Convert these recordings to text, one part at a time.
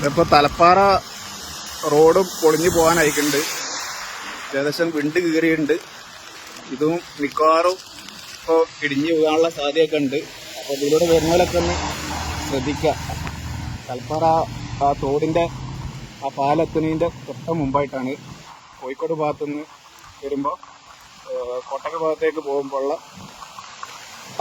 ഇതിപ്പോൾ തലപ്പാറ റോഡ് പൊളിഞ്ഞു പോകാനായിട്ടുണ്ട്. ഏകദേശം വിണ്ട് കീറിയുണ്ട് ഇതും മിക്കവാറും ഇപ്പോൾ ഇടിഞ്ഞു പോകാനുള്ള സാധ്യതയൊക്കെ ഉണ്ട്. അപ്പോൾ ഇതിലൂടെ വരുന്നവരൊക്കെ ഒന്ന് ശ്രദ്ധിക്കുക. തലപ്പാറ ആ തോടിന്റെ ആ പാലെത്തുന്നതിന്റെ തൊട്ട് മുമ്പായിട്ടാണ് കോഴിക്കോട് ഭാഗത്തുനിന്ന് വരുമ്പോൾ കോട്ടക്ക ഭാഗത്തേക്ക് പോകുമ്പോഴുള്ള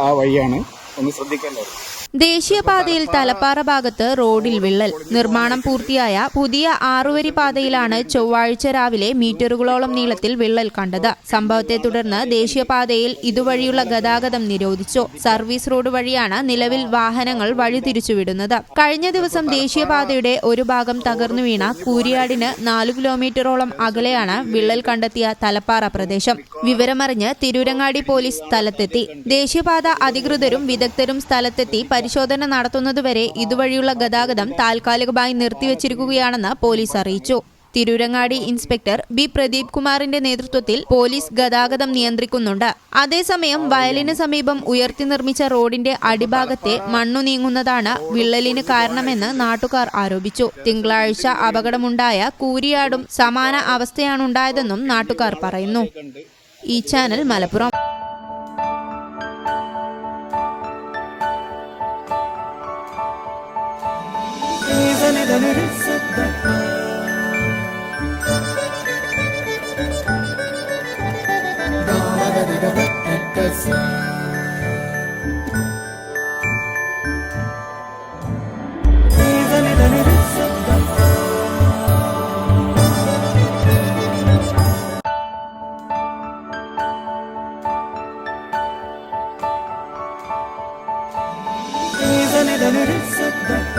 ആ വഴിയാണ് ഒന്ന് ശ്രദ്ധിക്കേണ്ടത്. ദേശീയപാതയിൽ തലപ്പാറ ഭാഗത്ത് റോഡിൽ വിള്ളൽ. നിർമ്മാണം പൂർത്തിയായ പുതിയ ആറുവരി പാതയിലാണ് ചൊവ്വാഴ്ച രാവിലെ മീറ്ററുകളോളം നീളത്തിൽ വിള്ളൽ കണ്ടത്. സംഭവത്തെ തുടർന്ന് ദേശീയപാതയിൽ ഇതുവഴിയുള്ള ഗതാഗതം നിരോധിച്ചു. സർവീസ് റോഡ് വഴിയാണ് നിലവിൽ വാഹനങ്ങൾ വഴിതിരിച്ചുവിടുന്നത് കഴിഞ്ഞ ദിവസം ദേശീയപാതയുടെ ഒരു ഭാഗം തകർന്നു വീണ കൂരിയാടിന് നാലു കിലോമീറ്ററോളം അകലെയാണ് വിള്ളൽ കണ്ടെത്തിയ തലപ്പാറ പ്രദേശം. വിവരമറിഞ്ഞ് തിരൂരങ്ങാടി പോലീസ് സ്ഥലത്തെത്തി. ദേശീയപാത അധികൃതരും വിദഗ്ധരും സ്ഥലത്തെത്തി പരിശോധന നടത്തുന്നതുവരെ ഇതുവഴിയുള്ള ഗതാഗതം താൽക്കാലികമായി നിർത്തിവച്ചിരിക്കുകയാണെന്ന് പോലീസ് അറിയിച്ചു. തിരൂരങ്ങാടി ഇൻസ്പെക്ടർ ബി പ്രദീപ് കുമാറിന്റെ നേതൃത്വത്തിൽ പോലീസ് ഗതാഗതം നിയന്ത്രിക്കുന്നുണ്ട്. അതേസമയം വയലിന് സമീപം ഉയർത്തി നിർമ്മിച്ച റോഡിന്റെ അടിഭാഗത്തെ മണ്ണു നീങ്ങുന്നതാണ് വിള്ളലിന് കാരണമെന്ന് നാട്ടുകാർ ആരോപിച്ചു. തിങ്കളാഴ്ച അപകടമുണ്ടായ കൂരിയാടും സമാന അവസ്ഥയാണുണ്ടായതെന്നും നാട്ടുകാർ പറയുന്നു. ഈ channel Malappuram. neden الصدق neden ürün sıddık